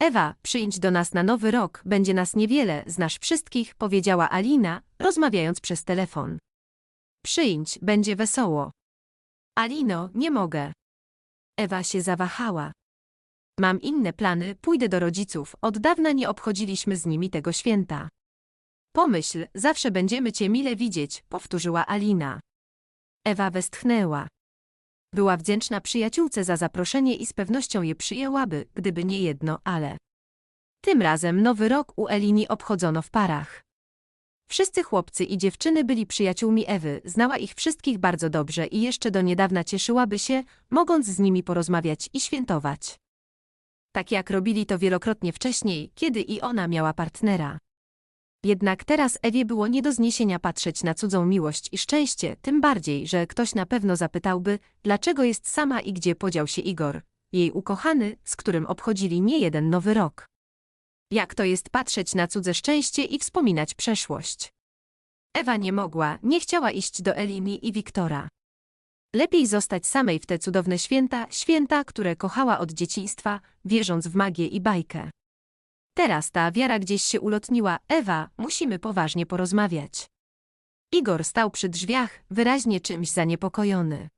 Ewa, przyjdź do nas na nowy rok, będzie nas niewiele, znasz wszystkich, powiedziała Alina, rozmawiając przez telefon. Przyjdź, będzie wesoło. Alino, nie mogę. Ewa się zawahała. Mam inne plany, pójdę do rodziców, od dawna nie obchodziliśmy z nimi tego święta. Pomyśl, zawsze będziemy cię mile widzieć, powtórzyła Alina. Ewa westchnęła. Była wdzięczna przyjaciółce za zaproszenie i z pewnością je przyjęłaby, gdyby nie jedno ale. Tym razem nowy rok u Elini obchodzono w parach. Wszyscy chłopcy i dziewczyny byli przyjaciółmi Ewy, znała ich wszystkich bardzo dobrze i jeszcze do niedawna cieszyłaby się, mogąc z nimi porozmawiać i świętować. Tak jak robili to wielokrotnie wcześniej, kiedy i ona miała partnera. Jednak teraz Ewie było nie do zniesienia patrzeć na cudzą miłość i szczęście, tym bardziej, że ktoś na pewno zapytałby, dlaczego jest sama i gdzie podział się Igor, jej ukochany, z którym obchodzili nie jeden nowy rok. Jak to jest patrzeć na cudze szczęście i wspominać przeszłość. Ewa nie mogła, nie chciała iść do Elimi i Wiktora. Lepiej zostać samej w te cudowne święta, święta, które kochała od dzieciństwa, wierząc w magię i bajkę. Teraz ta wiara gdzieś się ulotniła. Ewa, musimy poważnie porozmawiać. Igor stał przy drzwiach, wyraźnie czymś zaniepokojony.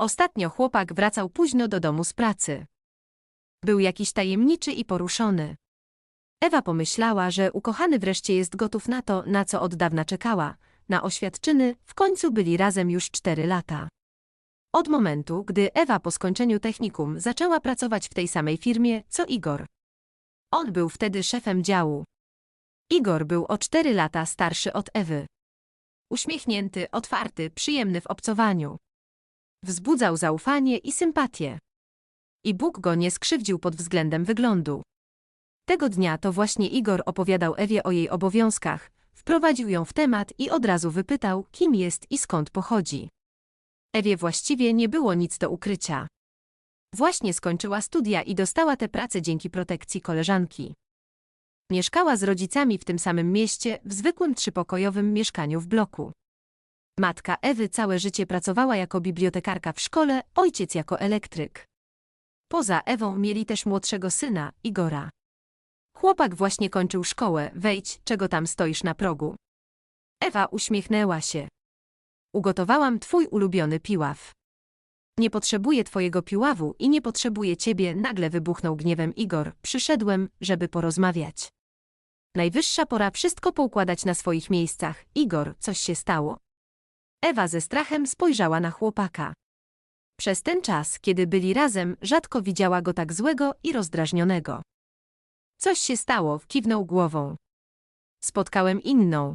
Ostatnio chłopak wracał późno do domu z pracy. Był jakiś tajemniczy i poruszony. Ewa pomyślała, że ukochany wreszcie jest gotów na to, na co od dawna czekała, na oświadczyny, w końcu byli razem już cztery lata. Od momentu, gdy Ewa po skończeniu technikum zaczęła pracować w tej samej firmie, co Igor. On był wtedy szefem działu. Igor był o cztery lata starszy od Ewy. Uśmiechnięty, otwarty, przyjemny w obcowaniu. Wzbudzał zaufanie i sympatię. I Bóg go nie skrzywdził pod względem wyglądu. Tego dnia to właśnie Igor opowiadał Ewie o jej obowiązkach, wprowadził ją w temat i od razu wypytał, kim jest i skąd pochodzi. Ewie właściwie nie było nic do ukrycia. Właśnie skończyła studia i dostała tę pracę dzięki protekcji koleżanki. Mieszkała z rodzicami w tym samym mieście, w zwykłym trzypokojowym mieszkaniu w bloku. Matka Ewy całe życie pracowała jako bibliotekarka w szkole, ojciec jako elektryk. Poza Ewą mieli też młodszego syna, Igora. Chłopak właśnie kończył szkołę, wejdź, czego tam stoisz na progu. Ewa uśmiechnęła się. Ugotowałam twój ulubiony piław. Nie potrzebuję twojego piławu i nie potrzebuję ciebie, nagle wybuchnął gniewem Igor. Przyszedłem, żeby porozmawiać. Najwyższa pora wszystko poukładać na swoich miejscach. Igor, coś się stało. Ewa ze strachem spojrzała na chłopaka. Przez ten czas, kiedy byli razem, rzadko widziała go tak złego i rozdrażnionego. Coś się stało, kiwnął głową. Spotkałem inną.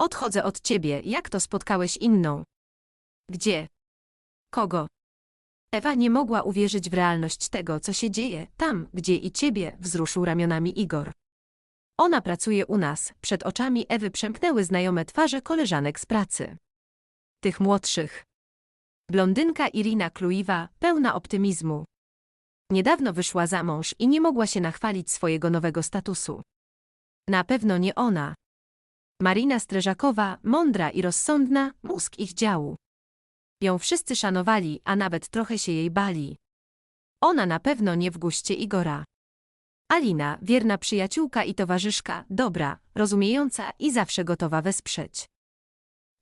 Odchodzę od ciebie, jak to spotkałeś inną? Gdzie? Kogo? Ewa nie mogła uwierzyć w realność tego, co się dzieje, tam, gdzie i ciebie, wzruszył ramionami Igor. Ona pracuje u nas, przed oczami Ewy przemknęły znajome twarze koleżanek z pracy. Tych młodszych. Blondynka Irina Kluiwa, pełna optymizmu. Niedawno wyszła za mąż i nie mogła się nachwalić swojego nowego statusu. Na pewno nie ona. Marina Streżakowa, mądra i rozsądna, mózg ich działu. Ją wszyscy szanowali, a nawet trochę się jej bali. Ona na pewno nie w guście Igora. Alina, wierna przyjaciółka i towarzyszka, dobra, rozumiejąca i zawsze gotowa wesprzeć.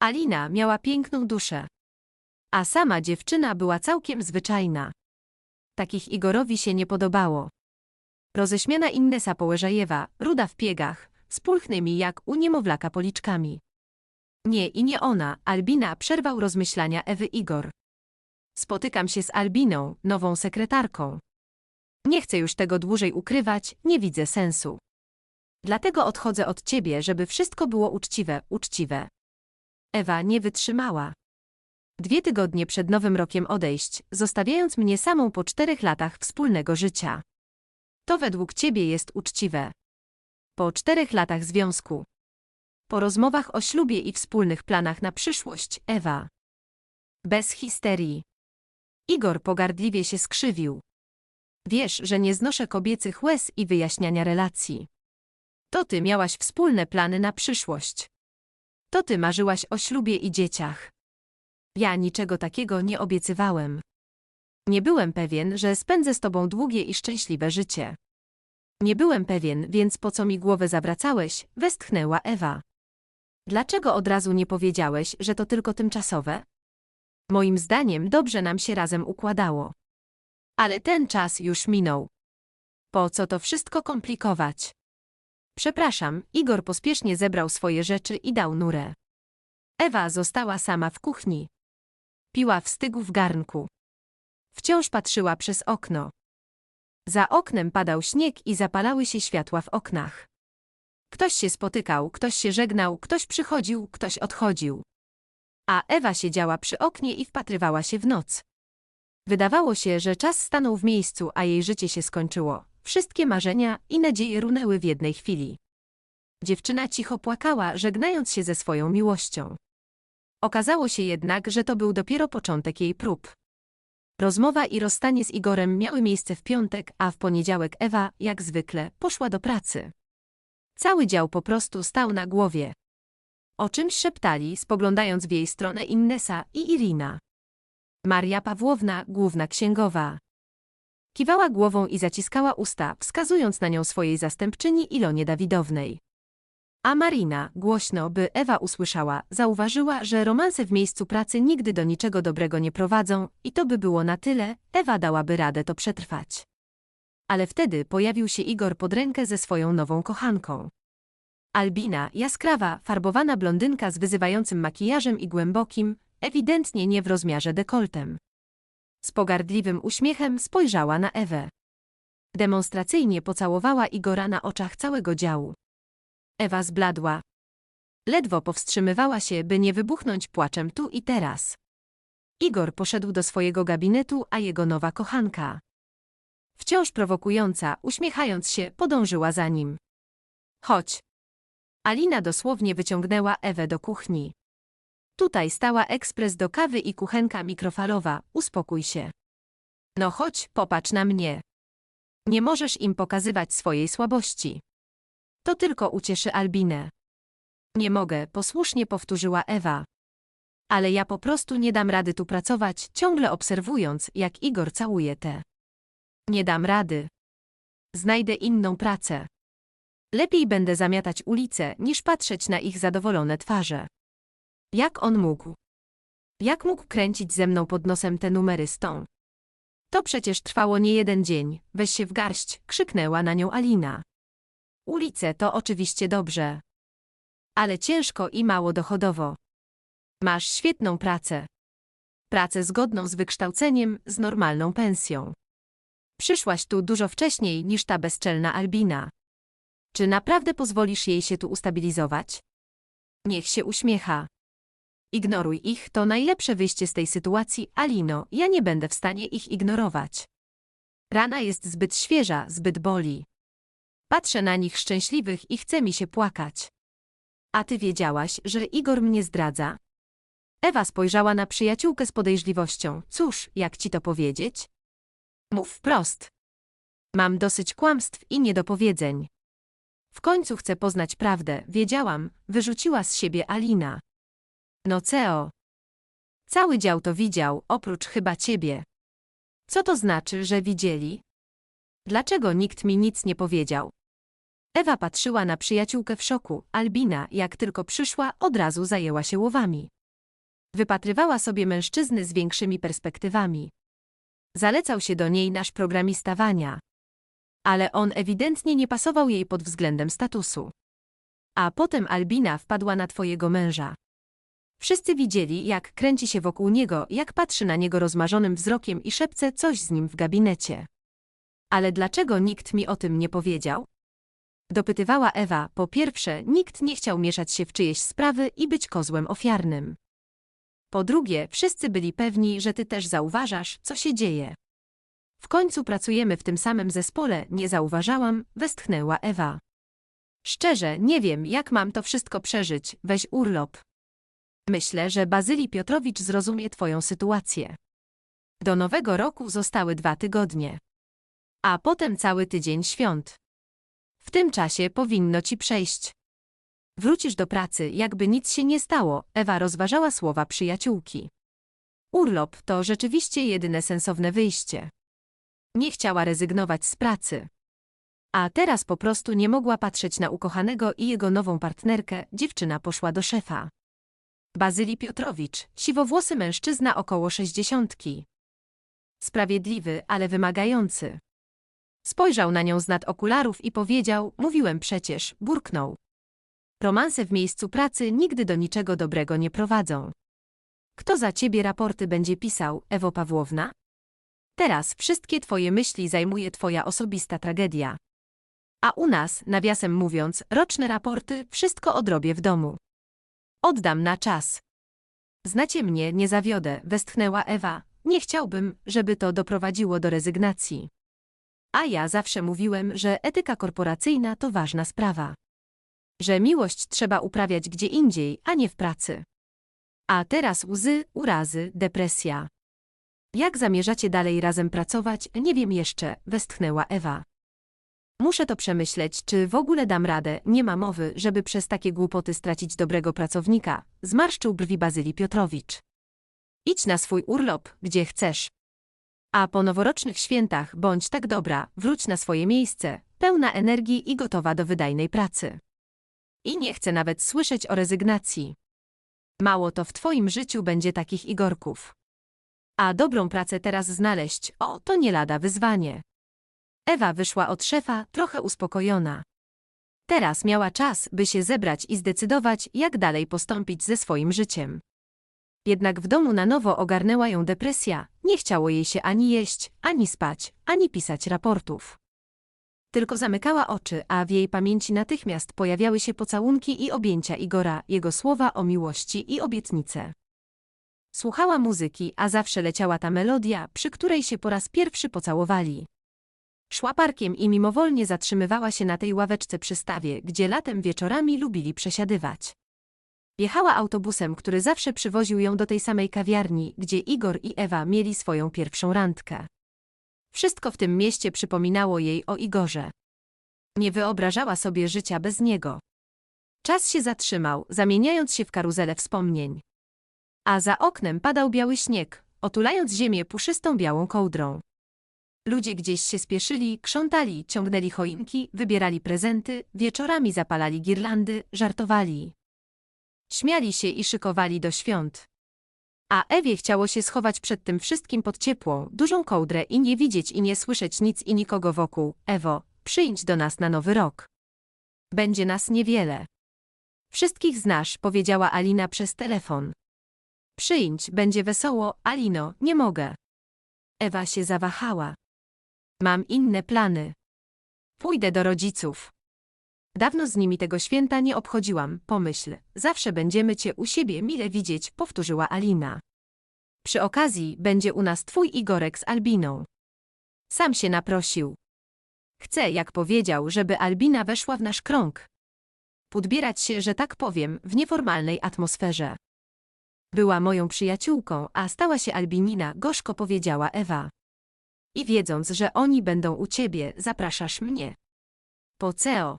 Alina miała piękną duszę. A sama dziewczyna była całkiem zwyczajna. Takich Igorowi się nie podobało. Roześmiana Innesa Połeżajewa, ruda w piegach, z pulchnymi jak u niemowlaka policzkami. Nie i nie ona, Albina przerwał rozmyślania Ewy Igor. Spotykam się z Albiną, nową sekretarką. Nie chcę już tego dłużej ukrywać, nie widzę sensu. Dlatego odchodzę od ciebie, żeby wszystko było uczciwe, uczciwe. Ewa nie wytrzymała. Dwie tygodnie przed nowym rokiem odejść, zostawiając mnie samą po czterech latach wspólnego życia. To według ciebie jest uczciwe. Po czterech latach związku. Po rozmowach o ślubie i wspólnych planach na przyszłość, Ewa. Bez histerii. Igor pogardliwie się skrzywił. Wiesz, że nie znoszę kobiecych łez i wyjaśniania relacji. To ty miałaś wspólne plany na przyszłość. To ty marzyłaś o ślubie i dzieciach. Ja niczego takiego nie obiecywałem. Nie byłem pewien, że spędzę z tobą długie i szczęśliwe życie. Nie byłem pewien, więc po co mi głowę zawracałeś? Westchnęła Ewa. Dlaczego od razu nie powiedziałeś, że to tylko tymczasowe? Moim zdaniem dobrze nam się razem układało. Ale ten czas już minął. Po co to wszystko komplikować? Przepraszam, Igor pospiesznie zebrał swoje rzeczy i dał nurę. Ewa została sama w kuchni. Piła w stygu w garnku. Wciąż patrzyła przez okno. Za oknem padał śnieg i zapalały się światła w oknach. Ktoś się spotykał, ktoś się żegnał, ktoś przychodził, ktoś odchodził. A Ewa siedziała przy oknie i wpatrywała się w noc. Wydawało się, że czas stanął w miejscu, a jej życie się skończyło. Wszystkie marzenia i nadzieje runęły w jednej chwili. Dziewczyna cicho płakała, żegnając się ze swoją miłością. Okazało się jednak, że to był dopiero początek jej prób. Rozmowa i rozstanie z Igorem miały miejsce w piątek, a w poniedziałek Ewa, jak zwykle, poszła do pracy. Cały dział po prostu stał na głowie. O czymś szeptali, spoglądając w jej stronę Innesa i Irina. Maria Pawłowna, główna księgowa. Kiwała głową i zaciskała usta, wskazując na nią swojej zastępczyni Ilonie Dawidownej. A Marina, głośno, by Ewa usłyszała, zauważyła, że romanse w miejscu pracy nigdy do niczego dobrego nie prowadzą i to by było na tyle, Ewa dałaby radę to przetrwać. Ale wtedy pojawił się Igor pod rękę ze swoją nową kochanką. Albina, jaskrawa, farbowana blondynka z wyzywającym makijażem i głębokim, ewidentnie nie w rozmiarze dekoltem. Z pogardliwym uśmiechem spojrzała na Ewę. Demonstracyjnie pocałowała Igora na oczach całego działu. Ewa zbladła. Ledwo powstrzymywała się, by nie wybuchnąć płaczem tu i teraz. Igor poszedł do swojego gabinetu, a jego nowa kochanka. Wciąż prowokująca, uśmiechając się, podążyła za nim. Chodź. Alina dosłownie wyciągnęła Ewę do kuchni. Tutaj stała ekspres do kawy i kuchenka mikrofalowa, uspokój się. No chodź, popatrz na mnie. Nie możesz im pokazywać swojej słabości. To tylko ucieszy Albinę. Nie mogę, posłusznie powtórzyła Ewa. Ale ja po prostu nie dam rady tu pracować, ciągle obserwując, jak Igor całuje te. Nie dam rady. Znajdę inną pracę. Lepiej będę zamiatać ulice, niż patrzeć na ich zadowolone twarze. Jak on mógł? Jak mógł kręcić ze mną pod nosem te numery z tą? To przecież trwało nie jeden dzień, weź się w garść, krzyknęła na nią Alina. Ulice to oczywiście dobrze. Ale ciężko i mało dochodowo. Masz świetną pracę. Pracę zgodną z wykształceniem, z normalną pensją. Przyszłaś tu dużo wcześniej niż ta bezczelna Albina. Czy naprawdę pozwolisz jej się tu ustabilizować? Niech się uśmiecha. Ignoruj ich, to najlepsze wyjście z tej sytuacji, Alino, ja nie będę w stanie ich ignorować. Rana jest zbyt świeża, zbyt boli. Patrzę na nich szczęśliwych i chce mi się płakać. A ty wiedziałaś, że Igor mnie zdradza? Ewa spojrzała na przyjaciółkę z podejrzliwością. Cóż, jak ci to powiedzieć? Mów wprost. Mam dosyć kłamstw i niedopowiedzeń. W końcu chcę poznać prawdę, wiedziałam, wyrzuciła z siebie Alina. No Ceo. Cały dział to widział, oprócz chyba ciebie. Co to znaczy, że widzieli? Dlaczego nikt mi nic nie powiedział? Ewa patrzyła na przyjaciółkę w szoku, Albina, jak tylko przyszła, od razu zajęła się łowami. Wypatrywała sobie mężczyzny z większymi perspektywami. Zalecał się do niej nasz programista Wania. Ale on ewidentnie nie pasował jej pod względem statusu. A potem Albina wpadła na twojego męża. Wszyscy widzieli, jak kręci się wokół niego, jak patrzy na niego rozmarzonym wzrokiem i szepce coś z nim w gabinecie. Ale dlaczego nikt mi o tym nie powiedział? Dopytywała Ewa, po pierwsze, nikt nie chciał mieszać się w czyjeś sprawy i być kozłem ofiarnym. Po drugie, wszyscy byli pewni, że ty też zauważasz, co się dzieje. W końcu pracujemy w tym samym zespole, nie zauważałam, westchnęła Ewa. Szczerze, nie wiem, jak mam to wszystko przeżyć, weź urlop. Myślę, że Bazylii Piotrowicz zrozumie twoją sytuację. Do nowego roku zostały dwa tygodnie. A potem cały tydzień świąt. W tym czasie powinno ci przejść. Wrócisz do pracy, jakby nic się nie stało, Ewa rozważała słowa przyjaciółki. Urlop to rzeczywiście jedyne sensowne wyjście. Nie chciała rezygnować z pracy. A teraz po prostu nie mogła patrzeć na ukochanego i jego nową partnerkę, dziewczyna poszła do szefa. Bazyli Piotrowicz, siwowłosy mężczyzna około sześćdziesiątki. Sprawiedliwy, ale wymagający. Spojrzał na nią z nad okularów i powiedział, mówiłem przecież, burknął. Romanse w miejscu pracy nigdy do niczego dobrego nie prowadzą. Kto za ciebie raporty będzie pisał, Ewo Pawłowna? Teraz wszystkie twoje myśli zajmuje twoja osobista tragedia. A u nas, nawiasem mówiąc, roczne raporty, wszystko odrobię w domu. Oddam na czas. Znacie mnie, nie zawiodę, westchnęła Ewa. Nie chciałbym, żeby to doprowadziło do rezygnacji. A ja zawsze mówiłem, że etyka korporacyjna to ważna sprawa. Że miłość trzeba uprawiać gdzie indziej, a nie w pracy. A teraz łzy, urazy, depresja. Jak zamierzacie dalej razem pracować, nie wiem jeszcze, westchnęła Ewa. Muszę to przemyśleć, czy w ogóle dam radę, nie ma mowy, żeby przez takie głupoty stracić dobrego pracownika, zmarszczył brwi Bazyli Piotrowicz. Idź na swój urlop, gdzie chcesz. A po noworocznych świętach bądź tak dobra, wróć na swoje miejsce, pełna energii i gotowa do wydajnej pracy. I nie chcę nawet słyszeć o rezygnacji. Mało to w twoim życiu będzie takich Igorków. A dobrą pracę teraz znaleźć, o, to nie lada wyzwanie. Ewa wyszła od szefa, trochę uspokojona. Teraz miała czas, by się zebrać i zdecydować, jak dalej postąpić ze swoim życiem. Jednak w domu na nowo ogarnęła ją depresja, nie chciało jej się ani jeść, ani spać, ani pisać raportów. Tylko zamykała oczy, a w jej pamięci natychmiast pojawiały się pocałunki i objęcia Igora, jego słowa o miłości i obietnice. Słuchała muzyki, a zawsze leciała ta melodia, przy której się po raz pierwszy pocałowali. Szła parkiem i mimowolnie zatrzymywała się na tej ławeczce przy stawie, gdzie latem wieczorami lubili przesiadywać. Jechała autobusem, który zawsze przywoził ją do tej samej kawiarni, gdzie Igor i Ewa mieli swoją pierwszą randkę. Wszystko w tym mieście przypominało jej o Igorze. Nie wyobrażała sobie życia bez niego. Czas się zatrzymał, zamieniając się w karuzelę wspomnień. A za oknem padał biały śnieg, otulając ziemię puszystą białą kołdrą. Ludzie gdzieś się spieszyli, krzątali, ciągnęli choinki, wybierali prezenty, wieczorami zapalali girlandy, żartowali. Śmiali się i szykowali do świąt. A Ewie chciało się schować przed tym wszystkim pod ciepłą, dużą kołdrę i nie widzieć i nie słyszeć nic i nikogo wokół. Ewo, przyjdź do nas na nowy rok. Będzie nas niewiele. Wszystkich znasz, powiedziała Alina przez telefon. Przyjdź, będzie wesoło, Alino, nie mogę. Ewa się zawahała. Mam inne plany. Pójdę do rodziców. Dawno z nimi tego święta nie obchodziłam, pomyśl, zawsze będziemy cię u siebie mile widzieć, powtórzyła Alina. Przy okazji będzie u nas twój Igorek z Albiną. Sam się naprosił. Chcę, jak powiedział, żeby Albina weszła w nasz krąg. Podbierać się, że tak powiem, w nieformalnej atmosferze. Była moją przyjaciółką, a stała się Albinina, gorzko powiedziała Ewa. I wiedząc, że oni będą u ciebie, zapraszasz mnie. Po co?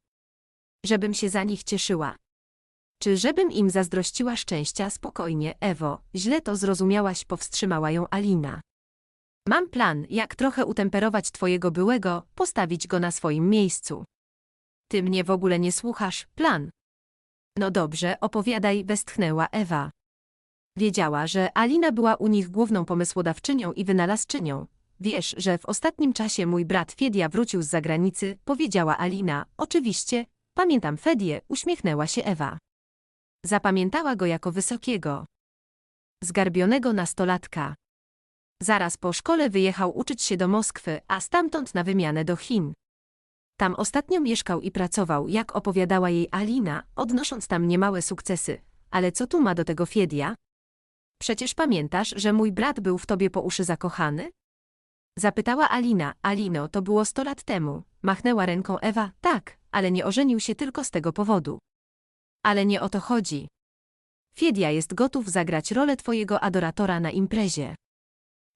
Żebym się za nich cieszyła. Czy żebym im zazdrościła szczęścia? Spokojnie, Ewo, źle to zrozumiałaś, powstrzymała ją Alina. Mam plan, jak trochę utemperować twojego byłego, postawić go na swoim miejscu. Ty mnie w ogóle nie słuchasz, plan. No dobrze, opowiadaj, westchnęła Ewa. Wiedziała, że Alina była u nich główną pomysłodawczynią i wynalazczynią. Wiesz, że w ostatnim czasie mój brat Fedia wrócił z zagranicy, powiedziała Alina. Oczywiście, pamiętam Fedię, uśmiechnęła się Ewa. Zapamiętała go jako wysokiego, zgarbionego nastolatka. Zaraz po szkole wyjechał uczyć się do Moskwy, a stamtąd na wymianę do Chin. Tam ostatnio mieszkał i pracował, jak opowiadała jej Alina, odnosząc tam niemałe sukcesy. Ale co tu ma do tego Fedia? Przecież pamiętasz, że mój brat był w tobie po uszy zakochany? Zapytała Alina. Alino, to było sto lat temu. Machnęła ręką Ewa. Tak, ale nie ożenił się tylko z tego powodu. Ale nie o to chodzi. Fiedia jest gotów zagrać rolę twojego adoratora na imprezie.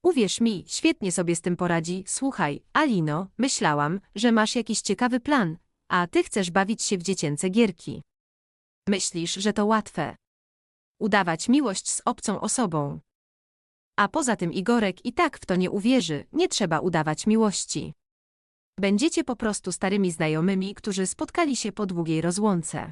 Uwierz mi, świetnie sobie z tym poradzi. Słuchaj, Alino, myślałam, że masz jakiś ciekawy plan, a ty chcesz bawić się w dziecięce gierki. Myślisz, że to łatwe. Udawać miłość z obcą osobą. A poza tym Igorek i tak w to nie uwierzy, nie trzeba udawać miłości. Będziecie po prostu starymi znajomymi, którzy spotkali się po długiej rozłące.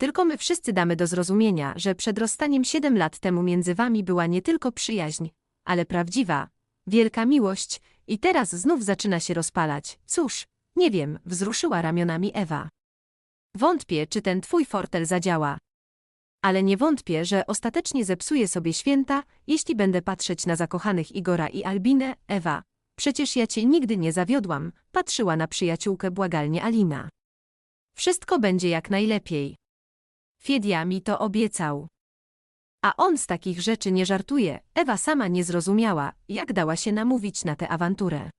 Tylko my wszyscy damy do zrozumienia, że przed rozstaniem 7 lat temu między wami była nie tylko przyjaźń, ale prawdziwa, wielka miłość i teraz znów zaczyna się rozpalać. Cóż, nie wiem, wzruszyła ramionami Ewa. Wątpię, czy ten twój fortel zadziała. Ale nie wątpię, że ostatecznie zepsuję sobie święta, jeśli będę patrzeć na zakochanych Igora i Albinę, Ewa. Przecież ja cię nigdy nie zawiodłam, patrzyła na przyjaciółkę błagalnie Alina. Wszystko będzie jak najlepiej. Fiedia mi to obiecał. A on z takich rzeczy nie żartuje, Ewa sama nie zrozumiała, jak dała się namówić na tę awanturę.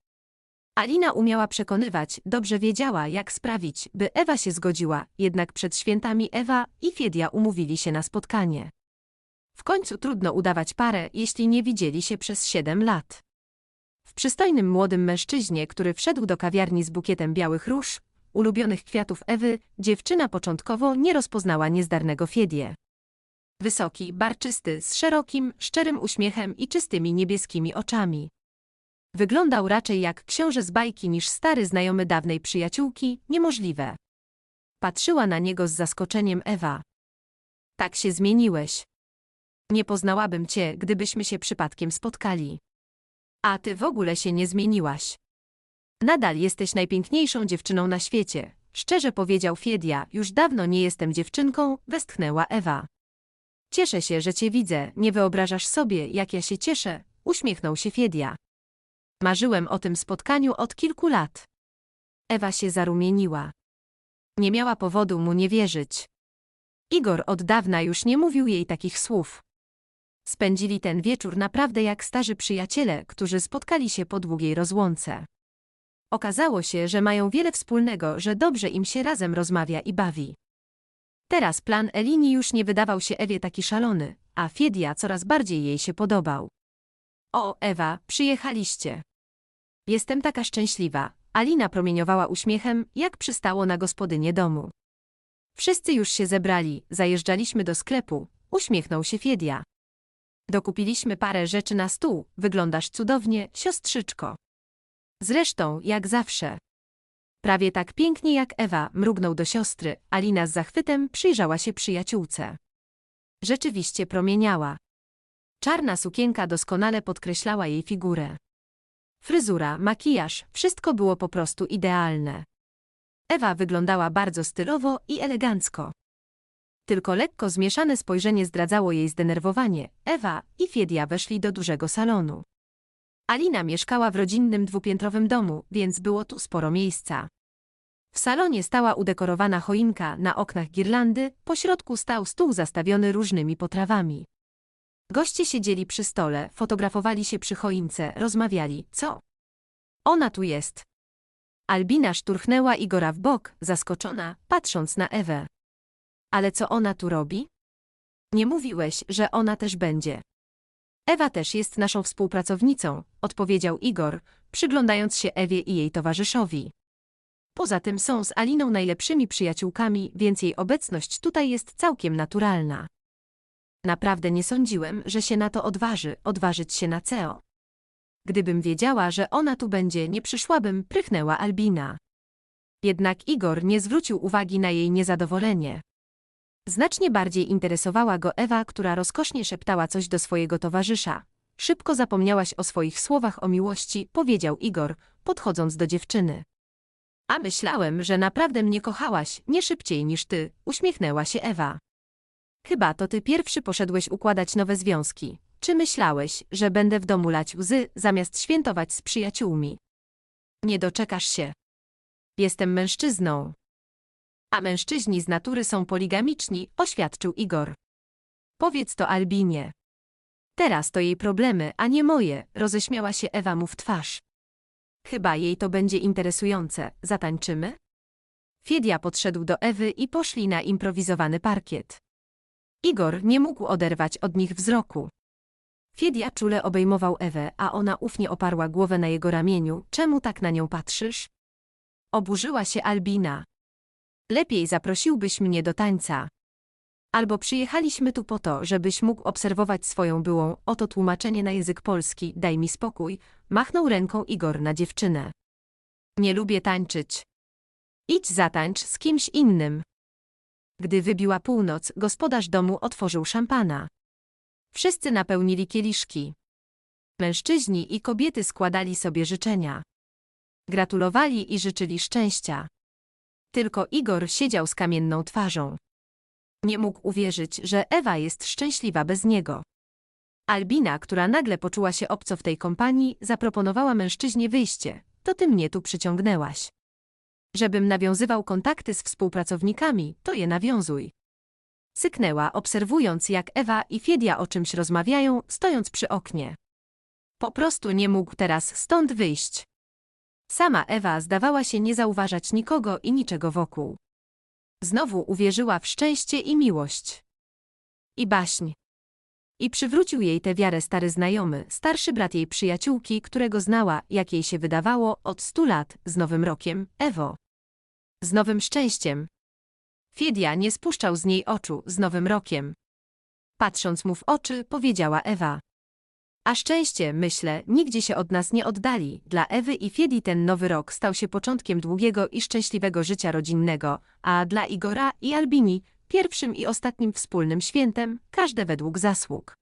Alina umiała przekonywać, dobrze wiedziała, jak sprawić, by Ewa się zgodziła, jednak przed świętami Ewa i Fiedia umówili się na spotkanie. W końcu trudno udawać parę, jeśli nie widzieli się przez siedem lat. Przystojnym młodym mężczyźnie, który wszedł do kawiarni z bukietem białych róż, ulubionych kwiatów Ewy, dziewczyna początkowo nie rozpoznała niezdarnego Fiedię. Wysoki, barczysty, z szerokim, szczerym uśmiechem i czystymi niebieskimi oczami. Wyglądał raczej jak książę z bajki niż stary znajomy dawnej przyjaciółki, niemożliwe. Patrzyła na niego z zaskoczeniem Ewa. Tak się zmieniłeś. Nie poznałabym cię, gdybyśmy się przypadkiem spotkali. A ty w ogóle się nie zmieniłaś. Nadal jesteś najpiękniejszą dziewczyną na świecie, szczerze powiedział Fiedia, już dawno nie jestem dziewczynką, westchnęła Ewa. Cieszę się, że cię widzę, nie wyobrażasz sobie, jak ja się cieszę, uśmiechnął się Fiedia. Marzyłem o tym spotkaniu od kilku lat. Ewa się zarumieniła. Nie miała powodu mu nie wierzyć. Igor od dawna już nie mówił jej takich słów. Spędzili ten wieczór naprawdę jak starzy przyjaciele, którzy spotkali się po długiej rozłące. Okazało się, że mają wiele wspólnego, że dobrze im się razem rozmawia i bawi. Teraz plan Elini już nie wydawał się Ewie taki szalony, a Fiedia coraz bardziej jej się podobał. O, Ewa, przyjechaliście. Jestem taka szczęśliwa. Alina promieniowała uśmiechem, jak przystało na gospodynię domu. Wszyscy już się zebrali, zajeżdżaliśmy do sklepu, uśmiechnął się Fiedia. Dokupiliśmy parę rzeczy na stół, wyglądasz cudownie, siostrzyczko. Zresztą, jak zawsze. Prawie tak pięknie jak Ewa, mrugnął do siostry, Alina z zachwytem przyjrzała się przyjaciółce. Rzeczywiście promieniała. Czarna sukienka doskonale podkreślała jej figurę. Fryzura, makijaż, wszystko było po prostu idealne. Ewa wyglądała bardzo stylowo i elegancko. Tylko lekko zmieszane spojrzenie zdradzało jej zdenerwowanie. Ewa i Fiedia weszli do dużego salonu. Alina mieszkała w rodzinnym dwupiętrowym domu, więc było tu sporo miejsca. W salonie stała udekorowana choinka, na oknach girlandy, pośrodku stał stół zastawiony różnymi potrawami. Goście siedzieli przy stole, fotografowali się przy choince, rozmawiali. Co? Ona tu jest. Albina szturchnęła Igora w bok, zaskoczona, patrząc na Ewę. Ale co ona tu robi? Nie mówiłeś, że ona też będzie. Ewa też jest naszą współpracownicą, odpowiedział Igor, przyglądając się Ewie i jej towarzyszowi. Poza tym są z Aliną najlepszymi przyjaciółkami, więc jej obecność tutaj jest całkiem naturalna. Naprawdę nie sądziłem, że się na to odważy, odważyć się na CEO. Gdybym wiedziała, że ona tu będzie, nie przyszłabym, prychnęła Albina. Jednak Igor nie zwrócił uwagi na jej niezadowolenie. Znacznie bardziej interesowała go Ewa, która rozkosznie szeptała coś do swojego towarzysza. Szybko zapomniałaś o swoich słowach o miłości, powiedział Igor, podchodząc do dziewczyny. A myślałem, że naprawdę mnie kochałaś, nie szybciej niż ty, uśmiechnęła się Ewa. Chyba to ty pierwszy poszedłeś układać nowe związki. Czy myślałeś, że będę w domu lać łzy, zamiast świętować z przyjaciółmi? Nie doczekasz się. Jestem mężczyzną. A mężczyźni z natury są poligamiczni, oświadczył Igor. Powiedz to Albinie. Teraz to jej problemy, a nie moje, roześmiała się Ewa mu w twarz. Chyba jej to będzie interesujące, zatańczymy? Fiedia podszedł do Ewy i poszli na improwizowany parkiet. Igor nie mógł oderwać od nich wzroku. Fiedia czule obejmował Ewę, a ona ufnie oparła głowę na jego ramieniu. Czemu tak na nią patrzysz? Oburzyła się Albina. Lepiej zaprosiłbyś mnie do tańca. Albo przyjechaliśmy tu po to, żebyś mógł obserwować swoją byłą, oto tłumaczenie na język polski, daj mi spokój, machnął ręką Igor na dziewczynę. Nie lubię tańczyć. Idź zatańcz z kimś innym. Gdy wybiła północ, gospodarz domu otworzył szampana. Wszyscy napełnili kieliszki. Mężczyźni i kobiety składali sobie życzenia. Gratulowali i życzyli szczęścia. Tylko Igor siedział z kamienną twarzą. Nie mógł uwierzyć, że Ewa jest szczęśliwa bez niego. Albina, która nagle poczuła się obco w tej kompanii, zaproponowała mężczyźnie wyjście. To ty mnie tu przyciągnęłaś. Żebym nawiązywał kontakty z współpracownikami, to je nawiązuj. Syknęła, obserwując jak Ewa i Fiedia o czymś rozmawiają, stojąc przy oknie. Po prostu nie mógł teraz stąd wyjść. Sama Ewa zdawała się nie zauważać nikogo i niczego wokół. Znowu uwierzyła w szczęście i miłość. I baśń. I przywrócił jej tę wiarę stary znajomy, starszy brat jej przyjaciółki, którego znała, jak jej się wydawało, od stu lat, z nowym rokiem, Ewo. Z nowym szczęściem. Fiedia nie spuszczał z niej oczu, z nowym rokiem. Patrząc mu w oczy, powiedziała Ewa. A szczęście, myślę, nigdzie się od nas nie oddali. Dla Ewy i Fiedi ten nowy rok stał się początkiem długiego i szczęśliwego życia rodzinnego, a dla Igora i Albini pierwszym i ostatnim wspólnym świętem, każde według zasług.